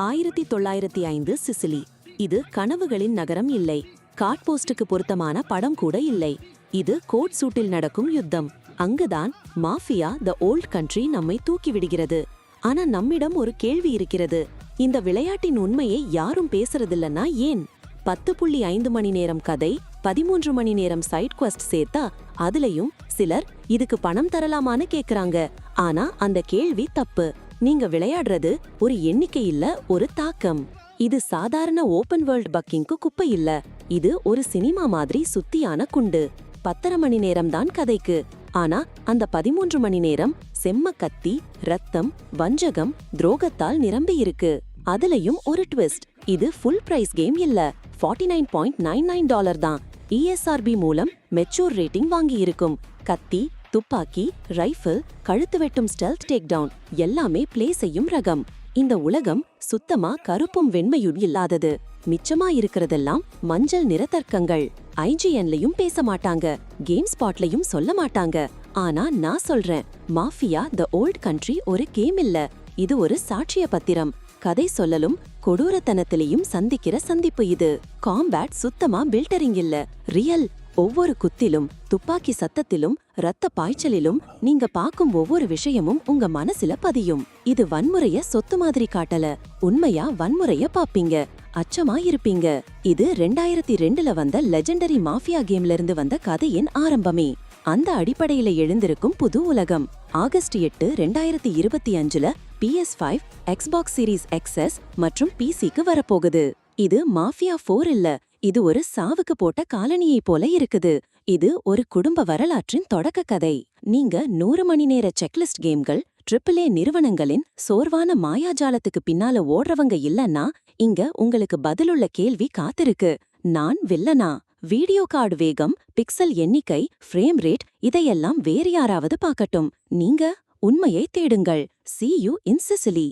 ஆயிரத்தி தொள்ளாயிரத்தி ஐந்து சிசிலி. இது கனவுகளின் நகரம் இல்லை. காட்போஸ்டுக்கு பொருத்தமான படம் கூட இல்லை. இது கோட் சூட்டில் நடக்கும் யுத்தம். அங்குதான் மாஃபியா த ஓல்ட் கண்ட்ரி நம்மை தூக்கி விடுகிறது. ஆனா நம்மிடம் ஒரு கேள்வி இருக்கிறது. இந்த விளையாட்டின் உண்மையை யாரும் பேசுறதில்லனா ஏன்? பத்து புள்ளி ஐந்து மணி நேரம் கதை பதிமூன்று மணி நேரம் சைட் குவஸ்ட் சேர்த்தா அதுலயும் சிலர் இதுக்கு பணம் தரலாமான்னு கேக்குறாங்க. ஆனா அந்த கேள்வி தப்பு. நீங்க விளையாடுறது ஒரு எண்ணிக்கை இல்ல ஒரு தாக்கம். இது சாதாரண ஓபன் வேர்ல்ட் பக்கிங்க்கு குப்பை இல்ல. இது ஒரு சினிமா மாதிரி சுத்தியான குண்டு. பத்தரை மணி நேரம் தான் கதைக்கு. ஆனா அந்த பதிமூன்று மணி நேரம் செம்ம கத்தி ரத்தம் வஞ்சகம் துரோகத்தால் நிரம்பி இருக்கு. அதுலயும் ஒரு ட்விஸ்ட். இது ஃபுல் பிரைஸ் கேம் இல்ல. Forty nine point nine nine dollar தான் இஎஸ்ஆர்பி மூலம் மெச்சூர் ரேட்டிங் வாங்கி இருக்கும். கத்தி துப்பாக்கி ரைஃபிள் கழுத்து வெட்டும் ஸ்டெல்த் டேக் டவுன் எல்லாமே பிளே செய்யும் ரகம். இந்த உலகம் சுத்தமா கருப்பும் வெண்மையும் இல்லாதது. மிச்சமா இருக்கிறதெல்லாம் மஞ்சள் நிறத்தர்க்கங்கள் ஐஜிஎன்லயும் பேச மாட்டாங்க. கேம் ஸ்பாட்லயும் சொல்ல மாட்டாங்க. ஆனா நான் சொல்றேன் மாஃபியா த ஓல்ட் கண்ட்ரி ஒரு கேம் இல்ல. இது ஒரு சாட்சிய பத்திரம். கதை சொல்லலும் கொடூரத்தனத்திலையும் சந்திக்கிற சந்திப்பு இது. காம்பேட் சுத்தமா பில்டரிங் இல்ல. ரியல் ஒவ்வொரு குத்திலும் துப்பாக்கி சத்தத்திலும் ரத்த பாய்ச்சலிலும் நீங்க பாக்கும் ஒவ்வொரு விஷயமும் உங்க மனசுல பதியும். இது வன்முறைய சொத்து மாதிரி காட்டல. உண்மையா வன்முறைய பாப்பீங்க. அச்சமா இருப்பீங்க. இது ரெண்டாயிரத்தி ரெண்டுல வந்த லெஜெண்டரி மாஃபியா கேம்ல இருந்து வந்த கதையின் ஆரம்பமே. அந்த அடிப்படையில எழுந்திருக்கும் புது உலகம். ஆகஸ்ட் எட்டு ரெண்டாயிரத்தி இருபத்தி அஞ்சுல PS five Xbox series XS மற்றும் பிசிக்கு வரப்போகுது. இது மாஃபியா ஃபோர் இல்ல. இது ஒரு சாவுக்கு போட்ட காலனியை போல இருக்குது. இது ஒரு குடும்ப வரலாற்றின் தொடக்க கதை. நீங்க நூறு மணி நேர செக்லிஸ்ட் கேம்கள் ட்ரிபிள் ஏ நிறுவனங்களின் சோர்வான மாயாஜாலத்துக்கு பின்னால ஓடுறவங்க இல்லன்னா இங்க உங்களுக்கு பதிலுள்ள கேள்வி காத்திருக்கு. நான் வில்லனா? வீடியோ கார்டு வேகம் பிக்சல் எண்ணிக்கை ஃப்ரேம் ரேட் இதையெல்லாம் வேறு யாராவது பார்க்கட்டும். நீங்க உண்மையை தேடுங்கள். C you in Sicily